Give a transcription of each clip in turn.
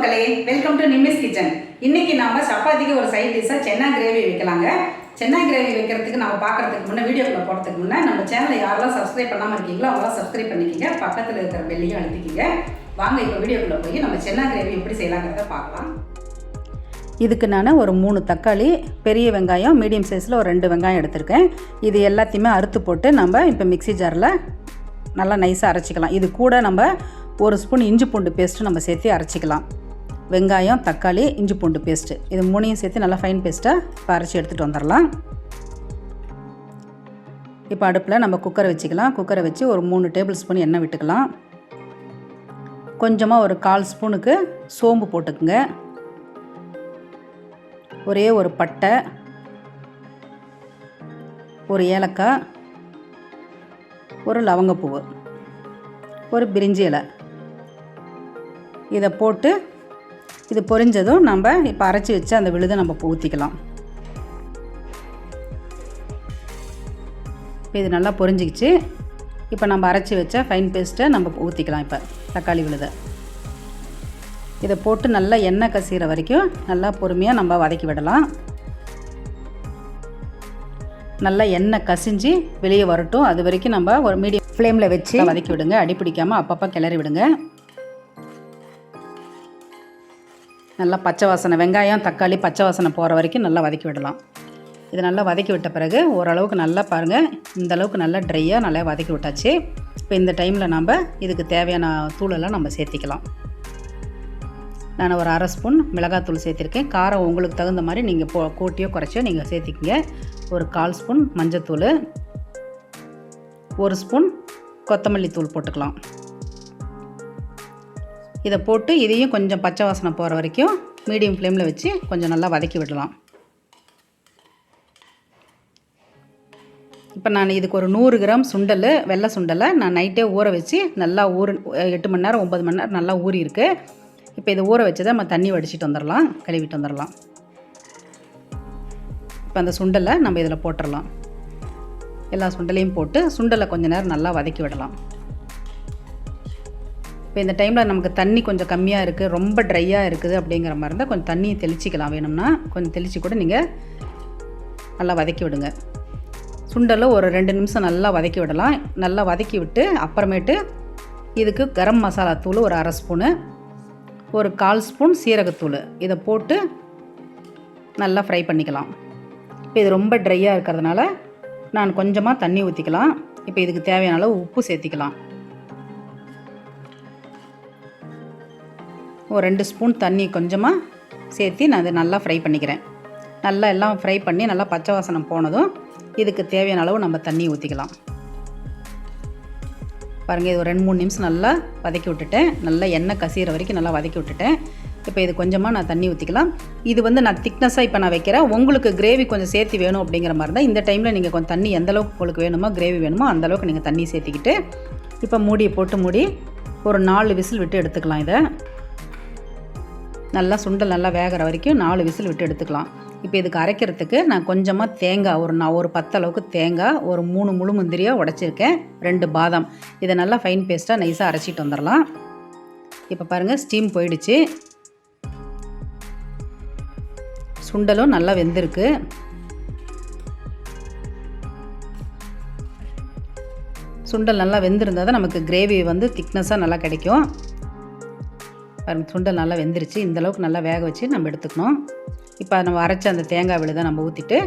மக்களே welcome to நிமிஸ் kitchen இன்னைக்கு நாம சப்பாத்திக்கு ஒரு சைட் டிஷ்ஷாக சென்னா கிரேவி வைக்கலாங்க. சென்னா கிரேவி வைக்கிறதுக்கு நம்ம பார்க்கறதுக்கு முன்னே வீடியோக்குள்ள போகிறதுக்கு முன்னே நம்ம சேனலை யாரெல்லாம் சப்ஸ்கிரைப் பண்ணாமல் இருக்கீங்களோ அவங்களாம் சப்ஸ்கிரைப் பண்ணிக்கிங்க. பக்கத்தில் இருக்கிற பெல்லையும் அழுத்திக்கிங்க. வாங்க இப்போ வீடியோக்குள்ள போய் நம்ம சென்னா கிரேவி எப்படி செய்யலாங்கிறத பார்க்கலாம். இதுக்கு நான் ஒரு மூணு தக்காளி பெரிய வெங்காயம் மீடியம் சைஸில் ஒரு ரெண்டு வெங்காயம் எடுத்திருக்கேன். இது எல்லாத்தையுமே அறுத்து போட்டு நம்ம இப்போ மிக்சி ஜாரில் நல்லா நைஸாக அரைச்சிக்கலாம். இது கூட நம்ம ஒரு ஸ்பூன் இஞ்சி பூண்டு பேஸ்ட்டு நம்ம சேர்த்து அரைச்சிக்கலாம். வெங்காயம் தக்காளி இஞ்சி பூண்டு பேஸ்ட்டு இது மூணையும் சேர்த்து நல்லா ஃபைன் பேஸ்ட்டாக இப்போ அரைச்சி எடுத்துகிட்டு வந்துடலாம். இப்போ அடுப்பில் நம்ம குக்கரை வச்சுக்கலாம். குக்கரை வச்சு ஒரு மூணு டேபிள் ஸ்பூன் எண்ணெய் விட்டுக்கலாம். கொஞ்சமாக ஒரு கால் ஸ்பூனுக்கு சோம்பு போட்டுக்குங்க. ஒரே ஒரு பட்டை ஒரு ஏலக்காய் ஒரு லவங்கப்பூவு ஒரு பிரிஞ்சி இலை. இதை போட்டு இது பொரிஞ்சதும் நம்ம இப்போ அரைச்சி வச்சு அந்த விழுதை நம்ம ஊற்றிக்கலாம் இப்போ இது நல்லா பொரிஞ்சிக்கிச்சு. இப்போ நம்ம அரைச்சி வச்ச ஃபைன் பேஸ்ட்டை நம்ம ஊற்றிக்கலாம் இப்போ தக்காளி விழுதை. இதை போட்டு நல்லா எண்ணெய் கசிகிற வரைக்கும் நல்லா பொறுமையாக நம்ம வதக்கி விடலாம். நல்லா எண்ணெய் கசிஞ்சு வெளியே வரட்டும். அது வரைக்கும் நம்ம ஒரு மீடியம் ஃப்ளேமில் வச்சு வதக்கி விடுங்க. அடி பிடிக்காமல் அப்பப்போ கிளறி விடுங்க. நல்லா பச்சை வாசனை வெங்காயம் தக்காளி பச்சை வாசனை போகிற வரைக்கும் நல்லா வதக்கி விடலாம். இது நல்லா வதக்கி விட்ட பிறகு ஓரளவுக்கு நல்லா பாருங்கள் இந்த அளவுக்கு நல்லா ட்ரையாக நல்லா வதக்கி விட்டாச்சு. இப்போ இந்த டைமில் நம்ம இதுக்கு தேவையான தூளெல்லாம் நம்ம சேர்த்திக்கலாம். நான் ஒரு அரை ஸ்பூன் மிளகாத்தூள் சேர்த்திருக்கேன். காரம் உங்களுக்கு தகுந்த மாதிரி நீங்கள் போ கூட்டியோ குறைச்சியோ நீங்கள் சேர்த்திக்கிங்க. ஒரு கால் ஸ்பூன் மஞ்சத்தூள் ஒரு ஸ்பூன் கொத்தமல்லி தூள் போட்டுக்கலாம். இதை போட்டு இதையும் கொஞ்சம் பச்சை வாசனை போகிற வரைக்கும் மீடியம் ஃப்ளேமில் வச்சு கொஞ்சம் நல்லா வதக்கி விடலாம். இப்போ நான் இதுக்கு ஒரு நூறு கிராம் சுண்டல் வெள்ளை சுண்டலை நான் நைட்டே ஊற வச்சு நல்லா ஊற எட்டு மணி நேரம் ஒம்பது மணி நேரம் நல்லா ஊறி இருக்கு இப்போ இதை ஊற வச்சதை நம்ம தண்ணி வடிச்சிட்டு வந்துடலாம் கழுவிட்டு வந்துடலாம் இப்போ அந்த சுண்டலை நம்ம இதில் போட்டுடலாம் எல்லா சுண்டலையும் போட்டு சுண்டலை கொஞ்சம் நேரம் நல்லா வதக்கி விடலாம். இப்போ இந்த டைமில் நமக்கு தண்ணி கொஞ்சம் கம்மியாக இருக்குது ரொம்ப ட்ரையாக இருக்குது அப்படிங்கிற மாதிரி இருந்தால் கொஞ்சம் தண்ணியை தெளிச்சிக்கலாம். வேணும்னா கொஞ்சம் தெளித்து கூட நீங்கள் நல்லா வதக்கி விடுங்க. சுண்டலை ஒரு ரெண்டு நிமிஷம் நல்லா வதக்கி விடலாம். நல்லா வதக்கி விட்டு அப்புறமேட்டு இதுக்கு கரம் மசாலா தூள் ஒரு அரை ஸ்பூனு ஒரு கால் ஸ்பூன் சீரகத்தூள். இதை போட்டு நல்லா ஃப்ரை பண்ணிக்கலாம். இப்போ இது ரொம்ப ட்ரையாக இருக்கிறதுனால நான் கொஞ்சமாக தண்ணி ஊற்றிக்கலாம் இப்போ இதுக்கு தேவையான அளவு உப்பு சேர்த்திக்கலாம். ஒரு ரெண்டு ஸ்பூன் தண்ணி கொஞ்சமாக சேர்த்து நான் அதை நல்லா ஃப்ரை பண்ணிக்கிறேன். நல்லா எல்லாம் ஃப்ரை பண்ணி நல்லா பச்சை வாசனம் போனதும் இதுக்கு தேவையான அளவு நம்ம தண்ணி ஊற்றிக்கலாம் பாருங்கள் இது ஒரு ரெண்டு மூணு நிமிஷம் நல்லா வதக்கி விட்டுட்டேன். நல்லா எண்ணெய் கசிகிற வரைக்கும் நல்லா வதக்கி விட்டுட்டேன். இப்போ இது கொஞ்சமாக நான் தண்ணி ஊற்றிக்கலாம் இது வந்து நான் திக்னஸாக இப்போ நான் வைக்கிறேன். உங்களுக்கு கிரேவி கொஞ்சம் சேர்த்து வேணும் அப்படிங்கிற மாதிரி தான் இந்த டைமில் நீங்கள் கொஞ்சம் தண்ணி எந்தளவுக்கு உங்களுக்கு வேணுமோ கிரேவி வேணுமோ அந்த அளவுக்கு நீங்கள் தண்ணி சேர்த்திக்கிட்டு இப்போ மூடியை போட்டு மூடி ஒரு நாலு விசில் விட்டு எடுத்துக்கலாம் இதை. நல்லா சுண்டல் நல்லா வேகிற வரைக்கும் நாலு விசில் விட்டு எடுத்துக்கலாம். இப்போ இதுக்கு அரைக்கிறதுக்கு நான் கொஞ்சமாக தேங்காய் ஒரு நான் ஒரு பத்தளவுக்கு தேங்காய் ஒரு மூணு முழு முந்திரியாக உடச்சிருக்கேன் ரெண்டு பாதாம். இதை நல்லா ஃபைன் பேஸ்ட்டாக நைஸாக அரைச்சிட்டு வந்துடலாம். இப்போ பாருங்கள் ஸ்டீம் போயிடுச்சு. சுண்டலும் நல்லா வெந்திருக்கு. சுண்டல் நல்லா வெந்திருந்தால் தான் நமக்கு கிரேவி வந்து திக்னஸாக நல்லா கிடைக்கும். சுண்டல் நல்லா வெந்துருச்சு. இந்தளவுக்கு நல்லா வேக வச்சு நம்ம எடுத்துக்கணும். இப்போ நம்ம அரைச்ச அந்த தேங்காய் விழுதை நம்ம ஊற்றிட்டு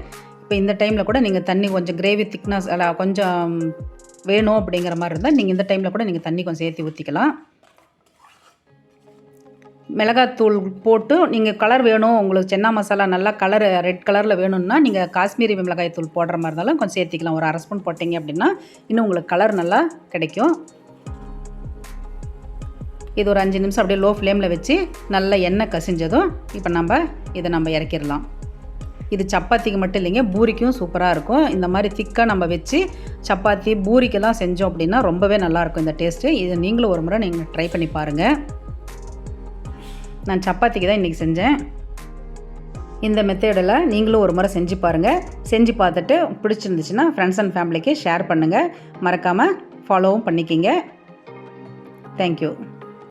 இப்போ இந்த டைமில் கூட நீங்கள் தண்ணி கொஞ்சம் கிரேவி திக்னஸ் அல்ல கொஞ்சம் வேணும் அப்படிங்கிற மாதிரி இருந்தால் நீங்கள் இந்த டைமில் கூட நீங்கள் தண்ணி கொஞ்சம் சேர்த்து ஊற்றிக்கலாம் மிளகாத்தூள் போட்டு நீங்கள் கலர் வேணும் உங்களுக்கு சென்னா மசாலா நல்லா கலர் ரெட் கலரில் வேணும்னா நீங்கள் காஷ்மீரி மிளகாய் தூள் போடுற மாதிரி இருந்தாலும் கொஞ்சம் சேர்த்திக்கலாம். ஒரு அரை ஸ்பூன் போட்டிங்க அப்படின்னா இன்னும் உங்களுக்கு கலர் நல்லா கிடைக்கும். இது ஒரு அஞ்சு நிமிஷம் அப்படியே லோ ஃப்ளேமில் வச்சு நல்லா எண்ணெய் கசிஞ்சதும் இப்போ நம்ம இதை நம்ம இறக்கிடலாம். இது சப்பாத்திக்கு மட்டும் இல்லைங்க பூரிக்கும் சூப்பராக இருக்கும். இந்த மாதிரி திக்காக நம்ம வச்சு சப்பாத்தி பூரிக்கெல்லாம் செஞ்சோம் அப்படின்னா ரொம்பவே நல்லாயிருக்கும் இந்த டேஸ்ட்டு இது நீங்களும் ஒரு முறை நீங்கள் ட்ரை பண்ணி பாருங்கள் நான் சப்பாத்திக்கு தான் இன்றைக்கி செஞ்சேன். இந்த மெத்தேடில் நீங்களும் ஒரு முறை செஞ்சு பாருங்கள் செஞ்சு பார்த்துட்டு பிடிச்சிருந்துச்சுன்னா ஃப்ரெண்ட்ஸ் அண்ட் ஃபேமிலிக்கு ஷேர் பண்ணுங்கள் மறக்காமல் ஃபாலோவும் பண்ணிக்கிங்க. தேங்க்யூ